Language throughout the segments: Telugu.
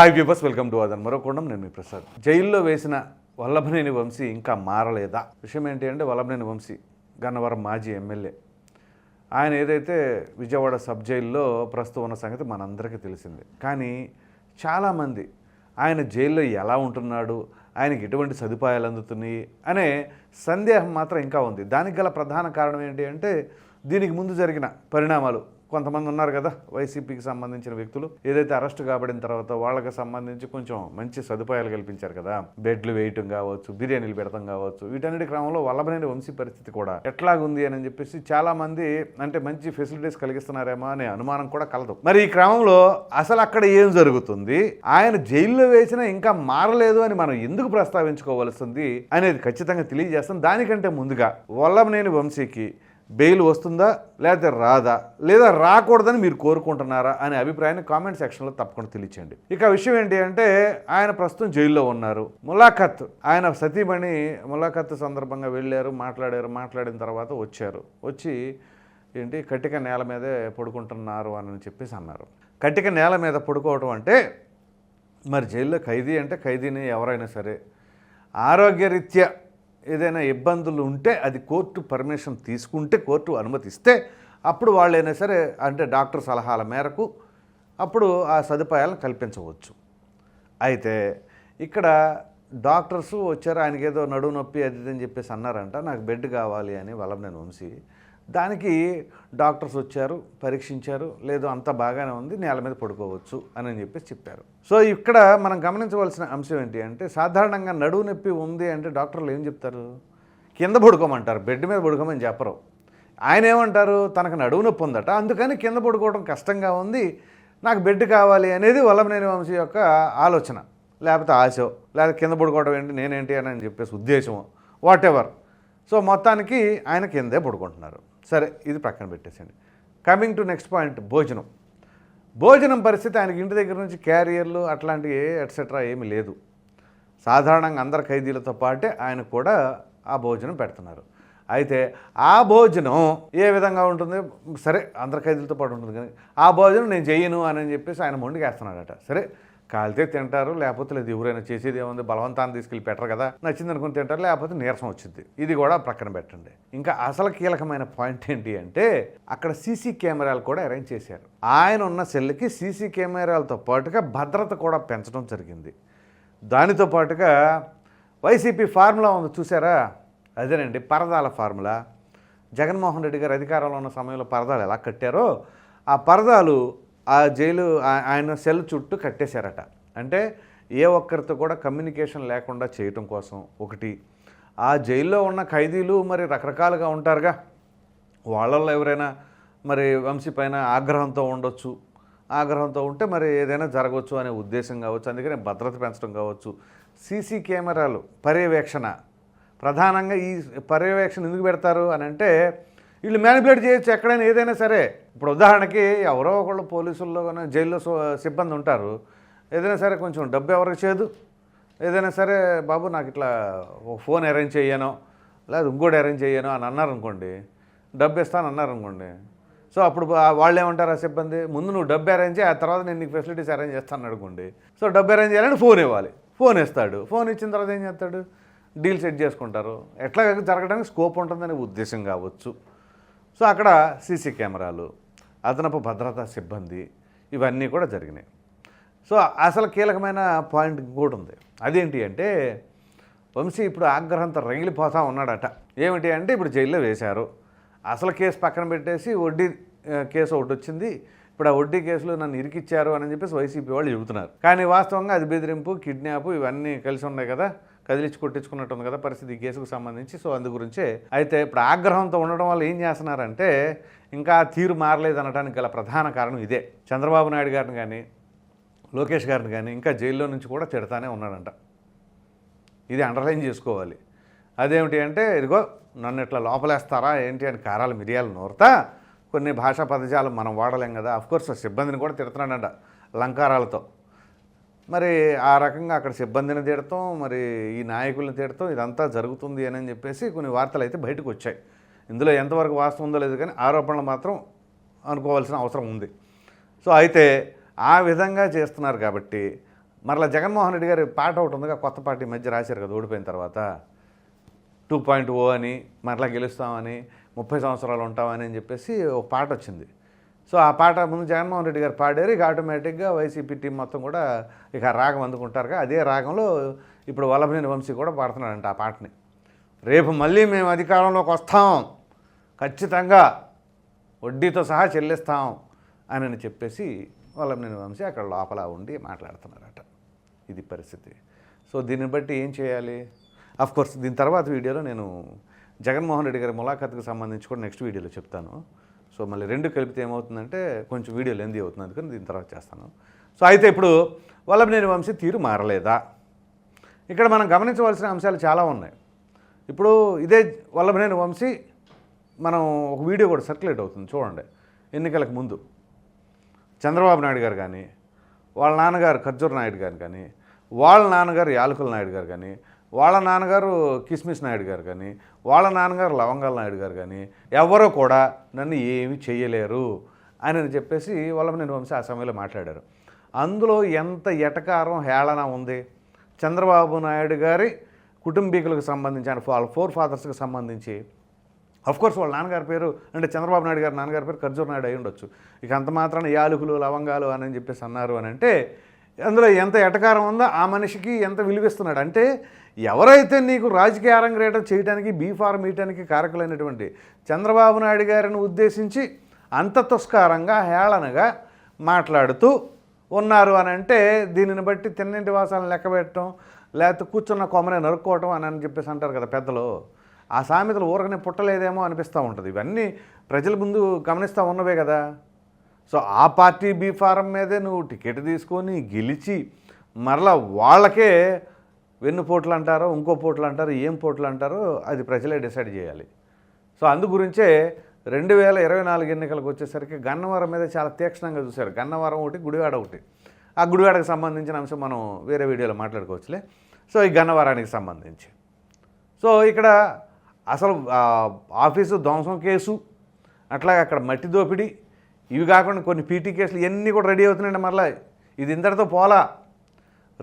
హాయ్ వ్యూవర్స్ వెల్కమ్ టు అదన్ మరోకొండం నేను మీ ప్రసాద్ జైల్లో వేసిన వల్లభనేని వంశీ ఇంకా మారలేదా విషయం ఏంటి అంటే వల్లభనేని వంశీ గన్నవరం మాజీ ఎమ్మెల్యే ఆయన ఏదైతే విజయవాడ సబ్ జైల్లో ప్రస్తుతం ఉన్న సంగతి మనందరికీ తెలిసిందే. కానీ చాలామంది ఆయన జైల్లో ఎలా ఉంటున్నాడు? ఆయనకి ఎటువంటి సదుపాయాలు అందుతున్నాయి? అనే సందేహం మాత్రం ఇంకా ఉంది. దానికి గల ప్రధాన కారణం ఏంటి అంటే దీనికి ముందు జరిగిన పరిణామాలు. కొంతమంది ఉన్నారు కదా వైసీపీకి సంబంధించిన వ్యక్తులు. ఏదైతే అరెస్ట్ కాబడిన తర్వాత వాళ్ళకి సంబంధించి కొంచెం మంచి సదుపాయాలు కల్పించారు కదా. బెడ్లు వేయటం కావచ్చు బిర్యానీలు పెడతాం కావచ్చు. వీటన్నిటి క్రమంలో వల్లభనేని వంశీ పరిస్థితి కూడా ఎట్లాగుంది అని చెప్పేసి చాలా మంది అంటే మంచి ఫెసిలిటీస్ కలిగిస్తున్నారేమో అనే అనుమానం కూడా కలదు. మరి ఈ క్రమంలో అసలు అక్కడ ఏం జరుగుతుంది? ఆయన జైల్లో వేసినా ఇంకా మారలేదు అని మనం ఎందుకు ప్రస్తావించుకోవాల్సింది అనేది ఖచ్చితంగా తెలియజేస్తాం. దానికంటే ముందుగా వల్లభనేని వంశీకి బెయిల్ వస్తుందా లేకపోతే రాదా? లేదా రాకూడదని మీరు కోరుకుంటున్నారా అనే అభిప్రాయాన్ని కామెంట్ సెక్షన్లో తప్పకుండా తెలియచేయండి. ఇక విషయం ఏంటి అంటే ఆయన ప్రస్తుతం జైల్లో ఉన్నారు. ములాఖత్ ఆయన సతీమణి ములాఖత్ సందర్భంగా వెళ్ళారు మాట్లాడారు మాట్లాడిన తర్వాత వచ్చారు. వచ్చి ఏంటి కట్టిక నేల మీదే పడుకుంటున్నారు అని చెప్పేసి అన్నారు. కట్టిక నేల మీద పడుకోవటం అంటే మరి జైల్లో ఖైదీ అంటే ఖైదీని ఎవరైనా సరే ఆరోగ్యరీత్యా ఏదైనా ఇబ్బందులు ఉంటే అది కోర్టు పర్మిషన్ తీసుకుంటే కోర్టు అనుమతిస్తే అప్పుడు వాళ్ళైనా సరే అంటే డాక్టర్ సలహాల మేరకు అప్పుడు ఆ సదుపాయాలను కల్పించవచ్చు. అయితే ఇక్కడ డాక్టర్స్ వచ్చారు ఆయనకి ఏదో నడువు నొప్పి అది ఇది అని చెప్పేసి అన్నారంట నాకు బెడ్ కావాలి అని వల్లభనేని వంశీ. దానికి డాక్టర్స్ వచ్చారు పరీక్షించారు లేదు అంత బాగానే ఉంది నేల మీద పడుకోవచ్చు అని చెప్పేసి చెప్పారు. సో ఇక్కడ మనం గమనించవలసిన అంశం ఏంటి అంటే సాధారణంగా నడువు నొప్పి ఉంది అంటే డాక్టర్లు ఏం చెప్తారు? కింద పడుకోమంటారు బెడ్ మీద పడుకోమని చెప్పరు. ఆయన ఏమంటారు? తనకు నడువు నొప్పి ఉందట అందుకని కింద పడుకోవడం కష్టంగా ఉంది నాకు బెడ్ కావాలి అనేది వల్లభనేని వంశీ యొక్క ఆలోచన లేకపోతే ఆశో లేకపోతే కింద పడుకోవడం ఏంటి నేనేంటి అని అని చెప్పేసి ఉద్దేశము వాట్ ఎవర్ సో మొత్తానికి ఆయన కిందే పడుకుంటున్నారు. సరే ఇది ప్రక్కన పెట్టేసండి కమింగ్ టు నెక్స్ట్ పాయింట్ భోజనం. భోజనం పరిస్థితి ఆయనకి ఇంటి దగ్గర నుంచి క్యారియర్లు అట్లాంటివి ఎట్సెట్రా ఏమీ లేదు. సాధారణంగా అందరు ఖైదీలతో పాటే ఆయన కూడా ఆ భోజనం పెడుతున్నారు. అయితే ఆ భోజనం ఏ విధంగా ఉంటుంది? సరే అందరు ఖైదీలతో పాటు ఉంటుంది కానీ ఆ భోజనం నేను చెయ్యను అని చెప్పేసి ఆయన మొండికేస్తున్నాడట. సరే కాలితే తింటారు లేకపోతే లేదు ఎవరైనా చేసేది ఏముంది బలవంతాన్ని తీసుకెళ్ళి పెట్టరు కదా నచ్చింది అనుకుని తింటారు లేకపోతే నీరసం వచ్చింది ఇది కూడా ప్రక్కన పెట్టండి. ఇంకా అసలు కీలకమైన పాయింట్ ఏంటి అంటే అక్కడ సీసీ కెమెరాలు కూడా అరేంజ్ చేశారు. ఆయన ఉన్న సెల్కి సీసీ కెమెరాలతో పాటుగా భద్రత కూడా పెంచడం జరిగింది. దానితో పాటుగా వైసీపీ ఫార్ములా ఉంది చూసారా అదేనండి పరదాల ఫార్ములా. జగన్మోహన్ రెడ్డి గారు అధికారంలో ఉన్న సమయంలో పరదాలు ఎలా కట్టారో ఆ పరదాలు ఆ జైలు ఆయన సెల్ చుట్టూ కట్టేశారట. అంటే ఏ ఒక్కరితో కూడా కమ్యూనికేషన్ లేకుండా చేయటం కోసం ఒకటి. ఆ జైల్లో ఉన్న ఖైదీలు మరి రకరకాలుగా ఉంటారుగా. వాళ్ళల్లో ఎవరైనా మరి వంశీ పైన ఆగ్రహంతో ఉండొచ్చు. ఆగ్రహంతో ఉంటే మరి ఏదైనా జరగవచ్చు అనే ఉద్దేశం కావచ్చు. అందుకని భద్రత పెంచడం కావచ్చు. సీసీ కెమెరాలు పర్యవేక్షణ. ప్రధానంగా ఈ పర్యవేక్షణ ఎందుకు పెడతారు అని అంటే వీళ్ళు మ్యానిపులేట్ చేయొచ్చు ఎక్కడైనా ఏదైనా సరే. ఇప్పుడు ఉదాహరణకి ఎవరో ఒకళ్ళు పోలీసుల్లో కానీ జైల్లో సిబ్బంది ఉంటారు. ఏదైనా సరే కొంచెం డబ్బు ఎవరికి చేయదు ఏదైనా సరే బాబు నాకు ఇట్లా ఒక ఫోన్ అరేంజ్ చేయను లేదా ఇంకోటి అరేంజ్ చేయను అని అన్నారనుకోండి. డబ్బు ఇస్తాను అన్నారనుకోండి. సో అప్పుడు వాళ్ళు ఏమంటారు ఆ సిబ్బంది? ముందు నువ్వు డబ్బు అరేంజ్ చేయి ఆ తర్వాత నేను నీకు ఫెసిలిటీస్ అరేంజ్ చేస్తాను అనుకోండి. సో డబ్బు అరేంజ్ చేయాలని ఫోన్ ఇవ్వాలి. ఫోన్ ఇస్తాడు. ఫోన్ ఇచ్చిన తర్వాత ఏం చేస్తాడు? డీల్ సెట్ చేసుకుంటారు. ఎట్లా జరగడానికి స్కోప్ ఉంటుందనే ఉద్దేశం కావచ్చు. సో అక్కడ సీసీ కెమెరాలు అదనపు భద్రతా సిబ్బంది ఇవన్నీ కూడా జరిగినాయి. సో అసలు కీలకమైన పాయింట్ ఇంకోటి ఉంది. అదేంటి అంటే వంశీ ఇప్పుడు ఆగ్రహంతో రగిలిపోతా ఉన్నాడట. ఏమిటి అంటే ఇప్పుడు జైల్లో వేశారు. అసలు కేసు పక్కన పెట్టేసి వడ్డీ కేసు ఒకటి వచ్చింది. ఇప్పుడు ఆ వడ్డీ కేసులో నన్ను ఇరికిచ్చారు అని చెప్పేసి వైసీపీ వాళ్ళు చెబుతున్నారు. కానీ వాస్తవంగా అది బెదిరింపు కిడ్నాప్ ఇవన్నీ కలిసి ఉన్నాయి కదా. కదిలించి కొట్టించుకున్నట్టు ఉంది కదా పరిస్థితి కేసుకు సంబంధించి. సో అందు గురించే అయితే ఇప్పుడు ఆగ్రహంతో ఉండడం వల్ల ఏం చేస్తున్నారంటే ఇంకా తీరు మారలేదు అనడానికి గల ప్రధాన కారణం ఇదే. చంద్రబాబు నాయుడు గారిని కానీ లోకేష్ గారిని కానీ ఇంకా జైల్లో నుంచి కూడా తిడతానే ఉన్నాడంట. ఇది అండర్లైన్ చేసుకోవాలి. అదేమిటి అంటే ఇదిగో నన్ను ఇట్లా లోపలేస్తారా ఏంటి అని కారాలు మిరియాలు నోరుతా కొన్ని భాషా పదజాలు మనం వాడలేం కదా అఫ్కోర్స్ సిబ్బందిని కూడా తిడుతున్నాడంట లంకారాలతో. మరి ఆ రకంగా అక్కడ సిబ్బందిని తిడతాం మరి ఈ నాయకుల్ని తిడతాం ఇదంతా జరుగుతుంది అని చెప్పేసి కొన్ని వార్తలు అయితే బయటకు వచ్చాయి. ఇందులో ఎంతవరకు వాస్తవం ఉందో లేదు కానీ ఆరోపణలు మాత్రం అనుకోవాల్సిన అవసరం ఉంది. సో అయితే ఆ విధంగా చేస్తున్నారు కాబట్టి మరలా జగన్మోహన్ రెడ్డి గారి పాట ఒకటి ఉందిగా కొత్త పార్టీ మధ్య రాశారు కదా ఓడిపోయిన తర్వాత. టూ పాయింట్ ఓ అని మరలా గెలుస్తామని ముప్పై సంవత్సరాలు ఉంటామని అని చెప్పేసి ఒక పాట వచ్చింది. సో ఆ పాట ముందు జగన్మోహన్ రెడ్డి గారు పాడారు ఇక ఆటోమేటిక్గా వైసీపీ టీం మొత్తం కూడా ఇక రాగం అందుకుంటారుగా. అదే రాగంలో ఇప్పుడు వల్లభనేని వంశీ కూడా పాడుతున్నాడంట ఆ పాటని. రేపు మళ్ళీ మేము అధికారంలోకి వస్తాం. ఖచ్చితంగా వడ్డీతో సహా చెల్లిస్తాం అని అని చెప్పేసి వల్లభనేని వంశీ అక్కడ లోపల ఉండి మాట్లాడుతున్నారట. ఇది పరిస్థితి. సో దీన్ని బట్టి ఏం చేయాలి? అఫ్ కోర్స్ దీని తర్వాత వీడియోలో నేను జగన్మోహన్ రెడ్డి గారి ములాఖాత్కి సంబంధించి కూడా నెక్స్ట్ వీడియోలో చెప్తాను. సో మళ్ళీ రెండు కలిపితే ఏమవుతుందంటే కొంచెం వీడియో లెంది అవుతుంది అందుకని దీని తర్వాత చేస్తాను. సో అయితే ఇప్పుడు వల్లభనేని వంశీ తీరు మారలేదా? ఇక్కడ మనం గమనించవలసిన అంశాలు చాలా ఉన్నాయి. ఇప్పుడు ఇదే వల్లభనేని వంశీ మనం ఒక వీడియో కూడా సర్క్యులేట్ అవుతుంది చూడండి. ఎన్నికలకు ముందు చంద్రబాబు నాయుడు గారు కానీ వాళ్ళ నాన్నగారు ఖర్జూర్ నాయుడు గారు కానీ వాళ్ళ నాన్నగారు యాలకుల నాయుడు గారు కానీ వాళ్ళ నాన్నగారు కిస్మిస్ నాయుడు గారు కానీ వాళ్ళ నాన్నగారు లవంగాల నాయుడు గారు కానీ ఎవరో కూడా నన్ను ఏమి చేయలేరు అని చెప్పేసి వల్లభనేని వంశీ ఆ సమయంలో మాట్లాడారు. అందులో ఎంత ఎటకారం హేళన ఉంది? చంద్రబాబు నాయుడు గారి కుటుంబీకులకు సంబంధించి ఆయన వాళ్ళ ఫోర్ ఫాదర్స్కి సంబంధించి. కోర్స్ వాళ్ళ నాన్నగారి పేరు అంటే చంద్రబాబు నాయుడు గారి నాన్నగారి పేరు ఖర్జూర్ నాయుడు అయి ఉండొచ్చు. ఇక అంత మాత్రాన యాలకులు లవంగాలు అని చెప్పేసి అన్నారు అని అంటే అందులో ఎంత ఎటకారం ఉందో ఆ మనిషికి ఎంత విలువిస్తున్నాడు. అంటే ఎవరైతే నీకు రాజకీయ అరంగేటం చేయడానికి బీ ఫార్మ్ ఇయటానికి కారకులైనటువంటి చంద్రబాబు నాయుడు గారిని ఉద్దేశించి అంత తుస్కారంగా హేళనగా మాట్లాడుతూ ఉన్నారు అని అంటే దీనిని బట్టి తిన్నింటి వాసాలను లెక్క పెట్టడం లేకపోతే కూర్చున్న కొమ్మనే నరుక్కోవటం అని అని చెప్పేసి అంటారు కదా పెద్దలు. ఆ సామెతలు ఊరకనే పుట్టలేదేమో అనిపిస్తూ ఉంటుంది. ఇవన్నీ ప్రజల ముందు గమనిస్తూ ఉన్నవే కదా. సో ఆ పార్టీ బీ ఫారం మీదే నువ్వు టికెట్ తీసుకొని గెలిచి మరలా వాళ్ళకే వెన్ను పోట్లు అంటారో ఇంకో పోట్లు అంటారో ఏం పోట్లు అంటారో అది ప్రజలే డిసైడ్ చేయాలి. సో అందు గురించే రెండు వేల ఇరవై నాలుగు ఎన్నికలకు వచ్చేసరికి గన్నవరం మీద చాలా తీక్షణంగా చూశారు. గన్నవరం ఒకటి గుడివాడ ఒకటి. ఆ గుడివాడకు సంబంధించిన అంశం మనం వేరే వీడియోలో మాట్లాడుకోవచ్చులే. సో ఈ గన్నవరానికి సంబంధించి. సో ఇక్కడ అసలు ఆఫీసు ధ్వంసం కేసు అట్లాగే అక్కడ మట్టి దోపిడీ ఇవి కాకుండా కొన్ని పీటీ కేసులు ఇవన్నీ కూడా రెడీ అవుతున్నాయండి మరలా. ఇది ఇంతటితో పోలా.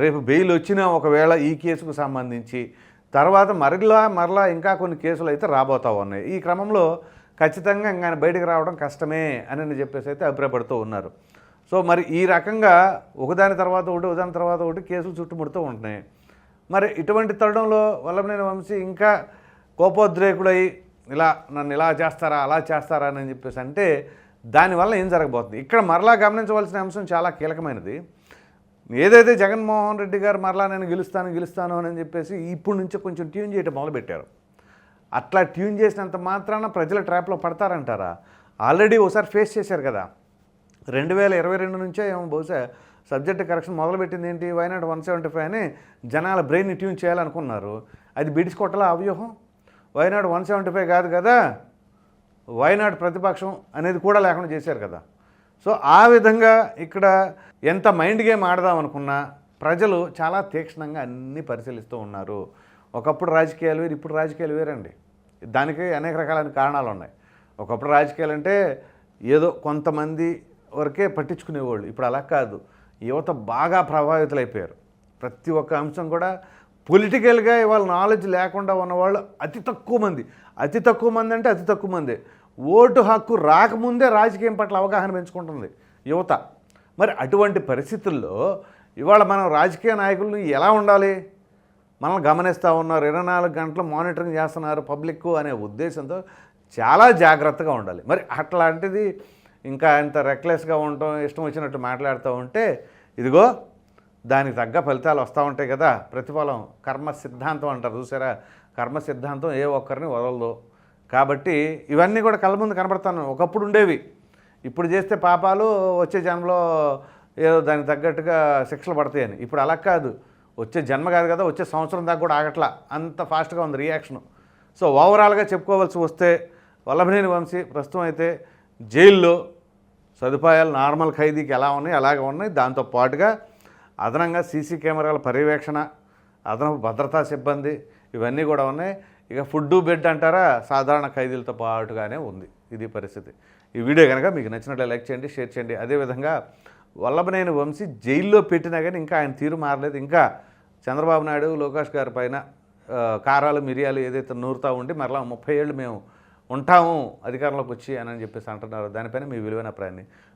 రేపు బెయిల్ వచ్చినా ఒకవేళ ఈ కేసుకు సంబంధించి తర్వాత మరలా మరలా ఇంకా కొన్ని కేసులు అయితే రాబోతా ఉన్నాయి. ఈ క్రమంలో ఖచ్చితంగా ఇంకా ఆయన బయటకు రావడం కష్టమే అని చెప్పేసి అయితే అభిప్రాయపడుతూ ఉన్నారు. సో మరి ఈ రకంగా ఒకదాని తర్వాత ఒకటి ఒకదాని తర్వాత ఒకటి కేసులు చుట్టుముడుతూ ఉంటున్నాయి. మరి ఇటువంటి తరుణంలో వల్లభనేని వంశీ ఇంకా కోపోద్రేకుడై ఇలా నన్ను ఇలా చేస్తారా అలా చేస్తారా అని చెప్పేసి అంటే దానివల్ల ఏం జరగబోతుంది? ఇక్కడ మరలా గమనించవలసిన అంశం చాలా కీలకమైనది. ఏదైతే జగన్మోహన్ రెడ్డి గారు మరలా నేను గెలుస్తాను గెలుస్తాను అని చెప్పేసి ఇప్పుడు నుంచే కొంచెం ట్యూన్ చేయటం మొదలుపెట్టారు. అట్లా ట్యూన్ చేసినంత మాత్రాన ప్రజల ట్రాప్లో పడతారంటారా? ఆల్రెడీ ఒకసారి ఫేస్ చేశారు కదా. రెండు వేల ఇరవై రెండు నుంచే ఏమో బహుశా సబ్జెక్ట్ కరెక్షన్ మొదలుపెట్టింది ఏంటి? వైనాట్ వన్ సెవెంటీ ఫైవ్ అని జనాల బ్రెయిన్ ట్యూన్ చేయాలనుకున్నారు. అది బిడిచుకోవట్లా అవ్యూహం? Why not one seventy five కాదు కదా? వైనాడు ప్రతిపక్షం అనేది కూడా లేకుండా చేశారు కదా. సో ఆ విధంగా ఇక్కడ ఎంత మైండ్ గేమ్ ఆడదాం అనుకున్నా ప్రజలు చాలా తీక్షణంగా అన్నీ పరిశీలిస్తూ ఉన్నారు. ఒకప్పుడు రాజకీయాలు వేరు ఇప్పుడు రాజకీయాలు వేరండి. దానికి అనేక రకాలైన కారణాలు ఉన్నాయి. ఒకప్పుడు రాజకీయాలు అంటే ఏదో కొంతమంది వరకే పట్టించుకునేవాళ్ళు. ఇప్పుడు అలా కాదు. యువత బాగా ప్రభావితులైపోయారు. ప్రతి ఒక్క అంశం కూడా పొలిటికల్గా ఇవాళ నాలెడ్జ్ లేకుండా ఉన్నవాళ్ళు అతి తక్కువ మంది. అతి తక్కువ మంది అంటే అతి తక్కువ మంది. ఓటు హక్కు రాకముందే రాజకీయం పట్ల అవగాహన పెంచుకుంటుంది యువత. మరి అటువంటి పరిస్థితుల్లో ఇవాళ మనం రాజకీయ నాయకులను ఎలా ఉండాలి? మనల్ని గమనిస్తూ ఉన్నారు. ఇరవై నాలుగు గంటలు మానిటరింగ్ చేస్తున్నారు పబ్లిక్ అనే ఉద్దేశంతో చాలా జాగ్రత్తగా ఉండాలి. మరి అట్లాంటిది ఇంకా ఇంత రెక్లెస్గా ఉండటం ఇష్టం వచ్చినట్టు మాట్లాడుతూ ఉంటే ఇదిగో దానికి తగ్గ ఫలితాలు వస్తూ ఉంటాయి కదా. ప్రతిఫలం కర్మ సిద్ధాంతం అంటారు. చూసారా? కర్మ సిద్ధాంతం ఏ ఒక్కరిని వదలదు. కాబట్టి ఇవన్నీ కూడా కళ్ళ ముందు కనబడతాను. ఒకప్పుడు ఉండేవి. ఇప్పుడు చేస్తే పాపాలు వచ్చే జన్మలో ఏదో దానికి తగ్గట్టుగా శిక్షలు పడతాయని. ఇప్పుడు అలా కాదు. వచ్చే జన్మ కాదు కదా. వచ్చే సంవత్సరం దాకా కూడా ఆగట్లా. అంత ఫాస్ట్గా ఉంది రియాక్షను. సో ఓవరాల్గా చెప్పుకోవాల్సి వస్తే వల్లభనేని వంశీ ప్రస్తుతం అయితే జైల్లో. సదుపాయాలు నార్మల్ ఖైదీకి ఎలా ఉన్నాయి? అలాగే ఉన్నాయి. దాంతో పాటుగా అదనంగా సీసీ కెమెరాల పర్యవేక్షణ అదనపు భద్రతా సిబ్బంది ఇవన్నీ కూడా ఉన్నాయి. ఇక ఫుడ్ బెడ్ అంటారా? సాధారణ ఖైదీలతో పాటుగానే ఉంది ఇది పరిస్థితి. ఈ వీడియో కనుక మీకు నచ్చినట్లు లైక్ చేయండి షేర్ చేయండి. అదేవిధంగా వల్లభనేని వంశీ జైల్లో పెట్టినా కానీ ఇంకా ఆయన తీరు మారలేదు. ఇంకా చంద్రబాబు నాయుడు లోకేష్ గారి పైన కారాలు మిరియాలు ఏదైతే నూరుతా ఉండి మరలా ముప్పై ఏళ్ళు మేము ఉంటాము అధికారంలోకి వచ్చి అని చెప్పేసి అంటున్నారు. దానిపైన మీ విలువైన అభిప్రాయాన్ని